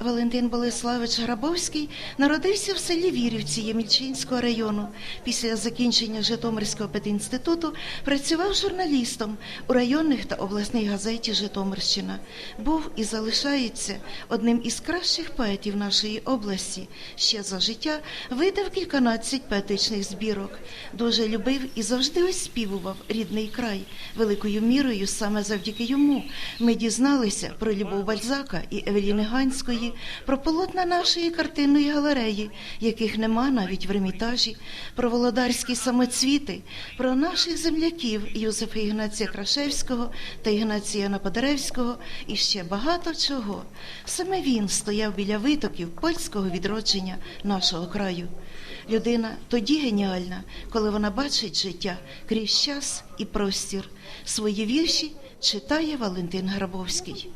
Валентин Болеславич Грабовський народився в селі Вірівці Ємільчинського району. Після закінчення Житомирського педінституту працював журналістом у районних та обласній газеті Житомирщина. Був і залишається одним із кращих поетів нашої області. Ще за життя видав кільканадцять поетичних збірок. Дуже любив і завжди оспівував рідний край. Великою мірою саме завдяки йому ми дізналися про Любов Бальзака і Евеліни Ганської, про полотна нашої картинної галереї, яких нема навіть в Ермітажі, про володарські самоцвіти, про наших земляків Юзефа Ігнація Крашевського та Ігнація Наподаревського і ще багато чого. Саме він стояв біля витоків польського відродження нашого краю. Людина тоді геніальна, коли вона бачить життя крізь час і простір. Свої вірші читає Валентин Грабовський.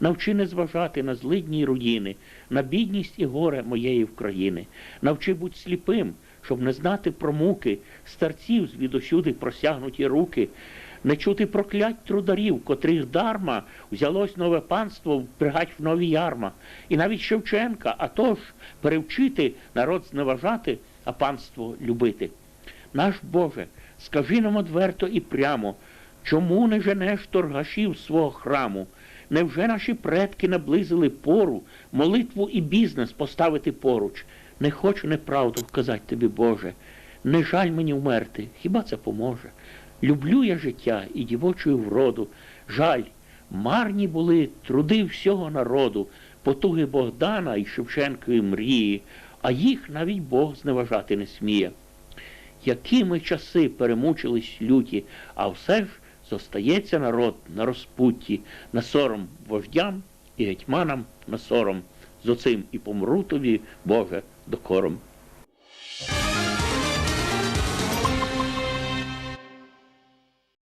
Навчи не зважати на злидні руїни, на бідність і горе моєї України. Навчи будь сліпим, щоб не знати про муки, старців звідусюди просягнуті руки, не чути проклять трударів, котрих дарма взялось нове панство впрягать в нові ярма. І навіть Шевченка, а тож перевчити народ зневажати, а панство любити. Наш Боже, скажи нам одверто і прямо, чому не женеш торгашів свого храму? Невже наші предки наблизили пору, молитву і бізнес поставити поруч? Не хочу неправду вказати тобі, Боже. Не жаль мені вмерти, хіба це поможе? Люблю я життя і дівочую вроду. Жаль, марні були труди всього народу, потуги Богдана і Шевченкові мрії, а їх навіть Бог зневажати не сміє. Які ми часи перемучились люті, а все ж зостається народ на розпутті, на сором вождям і гетьманам на сором. З оцим і помру тобі, Боже, докором.